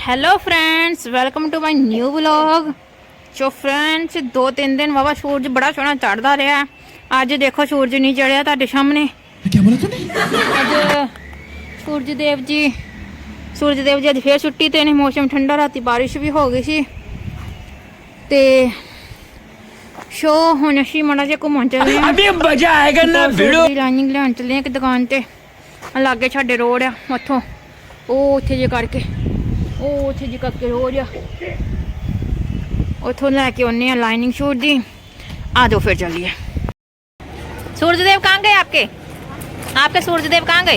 hello friends welcome to my new vlog so friends ਦੋ ਤਿੰਨ ਦਿਨ ਵਾਵਾ ਸੂਰਜ ਬੜਾ ਸੋਹਣਾ ਚੜਦਾ ਰਿਹਾ ਅੱਜ ਦੇਖੋ ਸੂਰਜ ਨਹੀਂ ਚੜਿਆ ਤੁਹਾਡੇ ਸਾਹਮਣੇ क्या बोला तूने ਅੱਜ ਸੂਰਜ ਦੇਵ ਜੀ ਸੂਰਜ ਦੇਵ ਜੀ ਅੱਜ ਫੇਰ ਛੁੱਟੀ ਤੇ ਨੇ ਮੌਸਮ ਠੰਡਾ ਰਾਤੀ ਬਾਰਿਸ਼ ਵੀ ਹੋ ਗਈ ਸੀ ਤੇ ਸ਼ੋ ਹੁਣ ਅਸੀਂ ਮੜਾ ਜਿਹਾ ਘੁੰਮਣ ਚੱਲੇ ਹਾਂ अभी मजा आएगा ना भिड़ो ਲਾਈਨਿੰਗ ਲੈਣ ਚੱਲੇ ਆ ਇੱਕ ਦੁਕਾਨ ਤੇ ਆਹ ਲਾਗੇ ਸਾਡੇ ਰੋਡ ਆ ਉੱਥੋਂ ਉਹ ਉੱਥੇ ਜੇ ਕਰਕੇ ਉਹ ਉੱਥੇ ਜੇ ਕਰਕੇ ਰੋਡ ਆ ਉੱਥੋਂ ਲੈ ਕੇ ਆਉਨੇ ਆ ਲਾਈਨਿੰਗ ਸ਼ੂਟ ਦੀ ਆ ਜਾਓ ਫਿਰ ਚੱਲੀਏ सूरजदेव कहाँ गए आपके आपके सूरजदेव कहाँ गए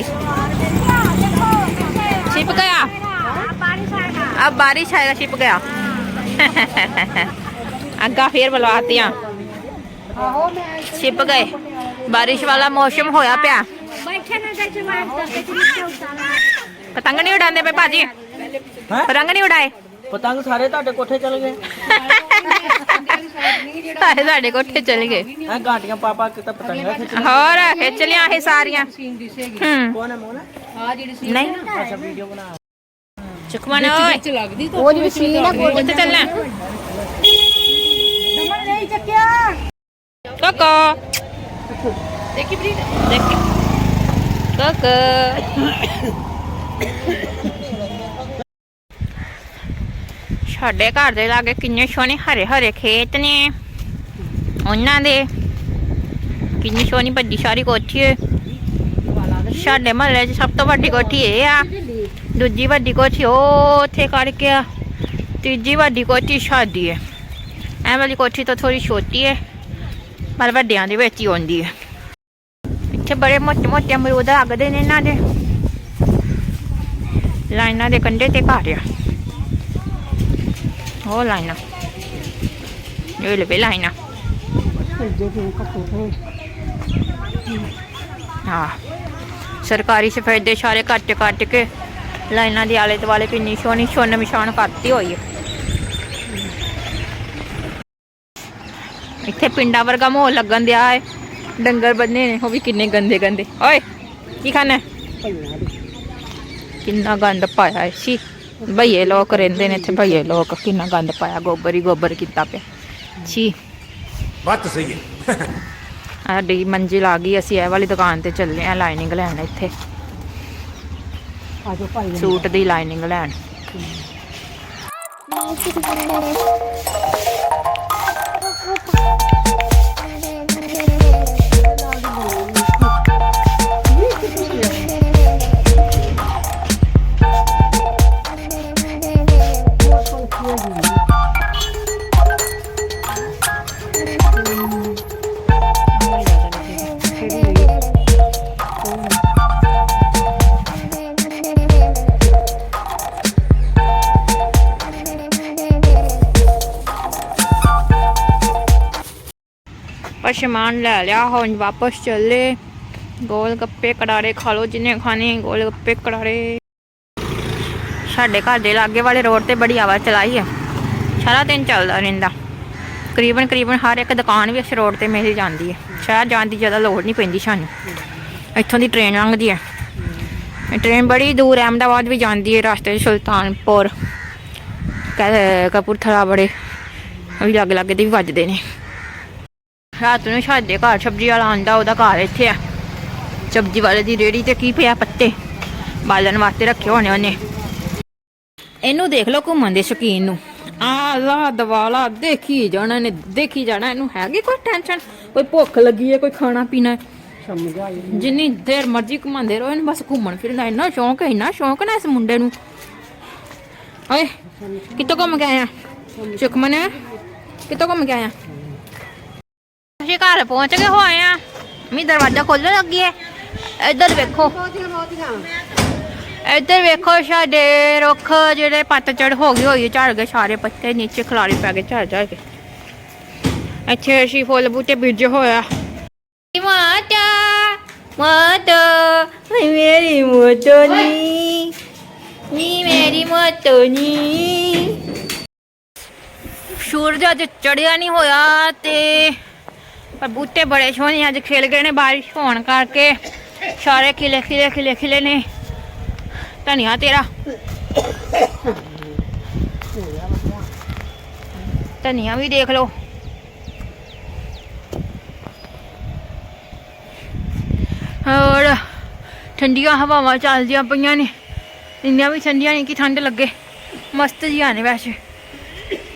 छिप गया अब बारिश आएगा छिप गया ਅੱਗਾ ਫੇਰ ਬੁਲਵਾਤੀਆਂ ਛਿਪ ਗਏ ਬਾਰਿਸ਼ ਵਾਲਾ ਮੌਸਮ ਹੋਇਆ ਪਿਆ ਪਤੰਗ ਨਹੀਂ ਉਡਾਉਂਦੇ ਪਏ ਭਾਜੀ ਹੈਂ? ਪਤੰਗ ਨਹੀਂ ਉਡਾਏ ਪਤੰਗ ਸਾਰੇ ਤੁਹਾਡੇ ਕੋਠੇ ਚਲ ਗਏ ਸਾਰੇ ਸਾਡੇ ਕੋਠੇ ਚਲ ਗਏ ਆ ਗਾਟੀਆਂ ਪਾਪਾ ਕਿਤਾ ਪਤੰਗਾ ਖਿੱਚਣਾ ਹੋਰ ਖਿੱਚ ਲਿਆ ਇਹ ਸਾਰੀਆਂ ਕੋਣ ਹੈ ਮੋਨਾ ਆ ਜਿਹੜੀ ਸੀ ਨਹੀਂ ਅੱਛਾ ਵੀਡੀਓ ਬਣਾ ਚੁਕਮਨ ਓਏ ਲੱਗਦੀ ਤਾਂ ਉਹ ਜਿਹੜੀ ਸੀ ਨਾ ਕਿੱਥੇ ਚੱਲਣਾ ਦਮਨ ਨਹੀਂ ਚੱਕਿਆ ਕੋਕੋ ਦੇਖੀ ਬਰੀਡ ਦੇਖ ਕੋਕੋ ਸਾਡੇ ਘਰ ਦੇ ਲਾਗੇ ਕਿੰਨੇ ਸੋਹਣੇ ਹਰੇ ਹਰੇ ਖੇਤ ਨੇ। ਉਹਨਾਂ ਦੇ ਕਿੰਨੀ ਸੋਹਣੀ ਵੱਡੀ ਸਾਰੀ ਕੋਠੀ ਹੈ ਸਾਡੇ ਮਹੱਲੇ 'ਚ ਸਭ ਤੋਂ ਵੱਡੀ ਕੋਠੀ ਇਹ ਆ। ਦੂਜੀ ਵੱਡੀ ਕੋਠੀ ਉਹ ਉੱਥੇ ਕਰਕੇ ਆ। ਤੀਜੀ ਵੱਡੀ ਕੋਠੀ ਸਾਡੀ ਹੈ ਐ ਵਾਲੀ ਕੋਠੀ ਤਾਂ ਥੋੜੀ ਛੋਟੀ ਹੈ ਪਰ ਵੱਡਿਆਂ ਦੇ ਵਿੱਚ ਹੀ ਆਉਂਦੀ ਹੈ ਇੱਥੇ ਬੜੇ ਮੋਟੇ ਮੋਟੇ ਅਮਰੂਦ ਲੱਗਦੇ ਨੇ ਇਹਨਾਂ ਦੇ। ਲਾਈਨਾਂ ਦੇ ਕੰਢੇ ਤੇ ਘਰ ਆ। ਉਹ ਲਾਈਨਾਂ ਇਹ ਲਵੇ ਲਾਈਨਾਂ ਹਾਂ ਸਰਕਾਰੀ ਸਫੈਦੇ ਸਾਰੇ ਕੱਟ ਕੱਟ ਕੇ ਲਾਈਨਾਂ ਦੇ ਆਲੇ ਦੁਆਲੇ ਕਿੰਨੀ ਸੋਹਣੀ ਛੁੰਨ ਮਿਸ਼ਾਨ ਕਰਤੀ ਹੋਈ ਹੈ ਇੱਥੇ ਪਿੰਡਾਂ ਵਰਗਾ ਮਾਹੌਲ ਲੱਗਣ ਦਿਆ ਹੈ ਡੰਗਰ ਬੰਨੇ ਨੇ ਉਹ ਵੀ ਕਿੰਨੇ ਗੰਦੇ ਗੰਦੇ ਓਏ ਕੀ ਖਾਣਾ? ਕਿੰਨਾ ਗੰਦ ਪਾਇਆ ਹੈ ਸੀ ਭਈਏ ਲੋਕ ਰਹਿੰਦੇ ਨੇ ਇੱਥੇ ਭਈਏ ਲੋਕ ਕਿੰਨਾ ਗੰਦ ਪਾਇਆ ਗੋਬਰ ਹੀ ਗੋਬਰ ਕੀਤਾ ਪਿਆ। ਛੀ। ਬਾਤ ਸਹੀ ਹੈ। ਸਾਡੀ ਮੰਜ਼ਿਲ ਆ ਗਈ ਅਸੀਂ ਇਹ ਵਾਲੀ ਦੁਕਾਨ ਤੇ ਚੱਲੇ ਆ ਲਾਈਨਿੰਗ ਲੈਣ ਇੱਥੇ। ਆਜੋ ਭਾਈ। ਸੂਟ ਦੀ ਲਾਈਨਿੰਗ ਲੈਣ। ਪਰ ਸਮਾਨ ਲੈ ਲਿਆ। ਹੁਣ ਵਾਪਸ ਚੱਲੇ। ਗੋਲ ਗੱਪੇ, ਕੜਾਰੇ ਖਾ ਲੋ ਜਿੰਨੇ ਖਾਣੇ, ਗੋਲ ਗੱਪੇ, ਕੜਾਰੇ। ਸਾਡੇ ਘਰ ਦੇ ਲਾਗੇ ਵਾਲੇ ਰੋਡ ਤੇ ਬੜੀ ਆਵਾਜ਼ ਚਲਾਈ ਹੈ ਸਾਰਾ ਦਿਨ ਚੱਲਦਾ ਰਹਿੰਦਾ। ਕਰੀਬਨ ਕਰੀਬਨ ਹਰ ਇੱਕ ਦੁਕਾਨ ਵੀ ਇਸ ਰੋਡ ਤੇ ਮਿਲ ਜਾਂਦੀ ਹੈ ਸ਼ਹਿਰ ਜਾਣ ਦੀ ਜ਼ਿਆਦਾ ਲੋੜ ਨਹੀਂ ਪੈਂਦੀ ਸਾਨੂੰ। ਇੱਥੋਂ ਦੀ ਟ੍ਰੇਨ ਲੰਘਦੀ ਹੈ ਟ੍ਰੇਨ ਬੜੀ ਦੂਰ ਅਹਿਮਦਾਬਾਦ ਵੀ ਜਾਂਦੀ ਹੈ ਰਸਤੇ ਸੁਲਤਾਨਪੁਰ ਕਪੂਰਥਲਾ ਬੜੇ। ਉਹ ਵੀ ਲੱਗ ਲੱਗ ਦੇ ਵੀ ਵੱਜਦੇ ਨੇ। ਰਾਤ ਨੂੰ ਸਾਡੇ ਘਰ ਸਬਜ਼ੀ ਵਾਲਾ ਆਂਦਾ ਉਹਦਾ ਘਰ ਇੱਥੇ ਆ। ਸਬਜ਼ੀ ਵਾਲੇ ਦੀ ਰੇੜੀ ਤੇ ਕੀ ਪਿਆ ਪੱਤੇ? ਬਾਲਣ ਵਾਸਤੇ ਰੱਖੇ ਹੋਣੇ ਉਹਨੇ। ਇਹਨੂੰ ਦੇਖ ਲਓ ਘੁੰਮਣ ਦੇ ਸ਼ੌਕੀਨ ਨੂੰ। ਆ ਲਾ ਦਵਾਲਾ, ਦੇਖੀ ਜਾਣਾ ਨੇ ਦੇਖੀ ਜਾਣਾ ਇਹਨੂੰ। ਹੈਗੀ ਕੋਈ ਟੈਨਸ਼ਨ ਕੋਈ ਭੁੱਖ ਲੱਗੀ ਹੈ, ਕੋਈ ਖਾਣਾ ਪੀਣਾ ਜਿੰਨੀ ਦੇਰ ਮਰਜ਼ੀ ਘੁੰਮਾਉਂਦੇ ਰਹੋ, ਇਹਨੂੰ ਬਸ ਘੁੰਮਣ ਫਿਰਨ ਦਾ ਇੰਨਾ ਸ਼ੌਂਕ ਹੈ, ਇੰਨਾ ਸ਼ੌਂਕ ਨਾ ਇਸ ਮੁੰਡੇ ਨੂੰ। ਓਏ, ਕਿੱਥੋਂ ਘੁੰਮ ਕੇ ਆਇਆ? ਚੁਕਮਨ ਕਿੱਥੋਂ ਘੁੰਮ ਕੇ ਆਇਆ? ਅਸੀਂ ਘਰ ਪਹੁੰਚ ਗਏ ਹੋਏ ਆ ਮੀ ਦਰਵਾਜ਼ਾ ਖੋਲਣ ਲੱਗੀ ਹੈ। ਇੱਧਰ ਵੇਖੋ। ਇੱਧਰ ਵੇਖੋ ਸਾਡੇ ਰੁੱਖ ਜਿਹੜੇ ਪੱਤਝੜ ਹੋ ਗਈ ਹੋਈ ਝੜ ਗਏ, ਸਾਰੇ ਪੱਤੇ ਨੀਚੇ ਖਲਾਰੀ ਪੈ ਗਏ, ਝੜ ਝੜ ਕੇ ਇੱਥੇ ਅਸੀਂ ਫੁੱਲ ਬੂਟੇ ਬੀਜੇ ਹੋਇਆ। ਮਾਤਾ ਮਾਤਾ ਮੇਰੀ ਮੋਟੋ ਨੀ। ਮੇਰੀ ਮੋਟੋ ਸੂਰਜ ਅੱਜ ਚੜਿਆ ਨਹੀਂ ਹੋਇਆ ਤੇ ਪਰ ਬੂਟੇ ਬੜੇ ਸੋਹਣੇ ਅੱਜ ਖਿਲ ਗਏ ਨੇ ਬਾਰਿਸ਼ ਹੋਣ ਕਰਕੇ। ਸਾਰੇ ਖਿਲੇ ਖਿਲੇ ਖਿਲੇ ਖਿਲੇ ਨੇ। ਧਨੀਆ ਤੇਰਾ। ਧਨੀਆ ਵੀ ਦੇਖ ਲਓ। ਹੋਰ, ਠੰਡੀਆਂ ਹਵਾਵਾਂ ਚੱਲਦੀਆਂ ਪਈਆਂ ਨੇ। ਇੰਨੀਆਂ ਵੀ ਠੰਡੀਆਂ ਨਹੀਂ ਕਿ ਠੰਡ ਲੱਗੇ। ਮਸਤ ਜਿਹਾ ਨੇ ਵੈਸੇ।